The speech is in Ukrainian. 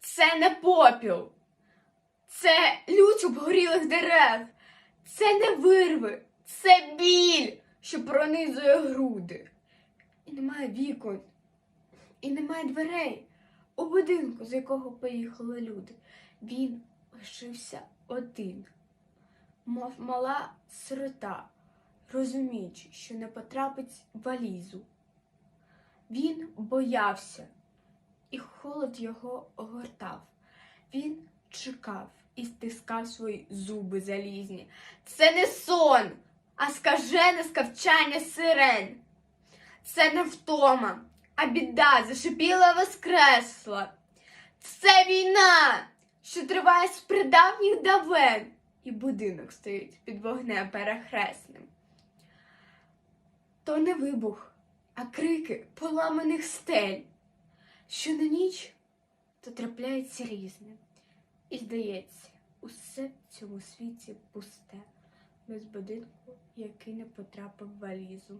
Це не попіл. Це лють обгорілих дерев. Це не вирви. Це біль, що пронизує груди. І немає вікон, і немає дверей у будинку, з якого поїхали люди. Він лишився один, мов мала сирота, розуміючи, що не потрапить в валізу. Він боявся, і холод його огортав. Він чекав і стискав свої зуби залізні. Це не сон, а скажене скавчання сирен. Це не втома, а біда зашипіла воскресла. Це війна, що триває з придавніх давен, і будинок стоїть під вогнем перехресним. То не вибух, а крики поламаних стель, що на ніч то трапляється різне. І здається, усе в цьому світі пусте, без будинку, який не потрапив в валізу.